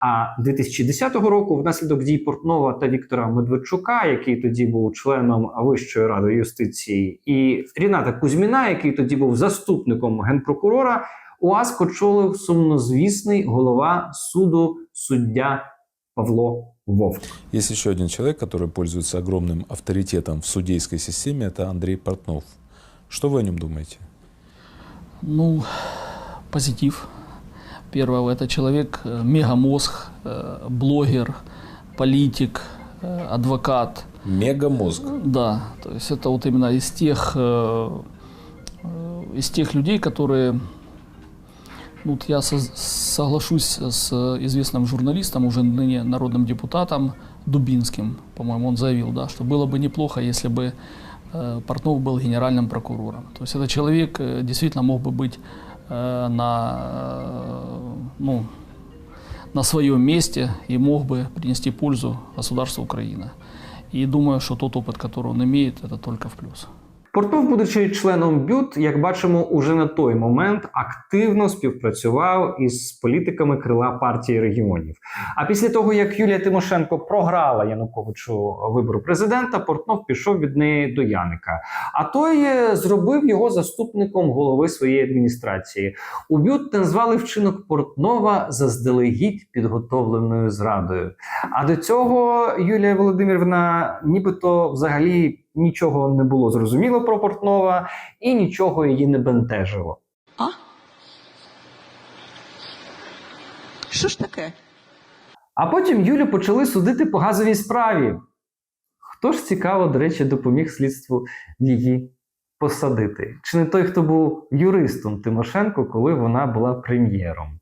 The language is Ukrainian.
А 2010 року, внаслідок дій Портнова та Віктора Медведчука, який тоді був членом Вищої ради юстиції, і Ріната Кузьміна, який тоді був заступником генпрокурора, УАСК очолив сумнозвісний голова суду суддя Павло Вовк. Есть еще один человек, который пользуется огромным авторитетом в судейской системе, это Андрей Портнов. Что вы о нем думаете? Ну, позитив. Первое, это человек, э, мегамозг, э, блогер, политик, э, адвокат. Мегамозг. Да, то есть это вот именно из тех, из тех людей, которые, ну, вот я со- соглашусь с известным журналистом, уже ныне народным депутатом Дубинским, по-моему, он заявил, да, что было бы неплохо, если бы э, Портнов был генеральным прокурором. То есть этот человек э, действительно мог бы быть э, на, ну, на своем месте и мог бы принести пользу государству Украина. И думаю, что тот опыт, который он имеет, это только в плюс. Портнов, будучи членом БЮТ, як бачимо, уже на той момент активно співпрацював із політиками крила партії регіонів. А після того, як Юлія Тимошенко програла Януковичу вибору президента, Портнов пішов від неї до Яника. А той е, зробив його заступником голови своєї адміністрації. У БЮТ назвали вчинок Портнова заздалегідь підготовленою зрадою. А до цього Юлія Володимирівна нібито взагалі нічого не було зрозуміло про Портнова і нічого її не бентежило. А? Що ж таке? А потім Юлю почали судити по газовій справі. Хто ж цікаво, до речі, допоміг слідству її посадити? Чи не той, хто був юристом Тимошенко, коли вона була прем'єром?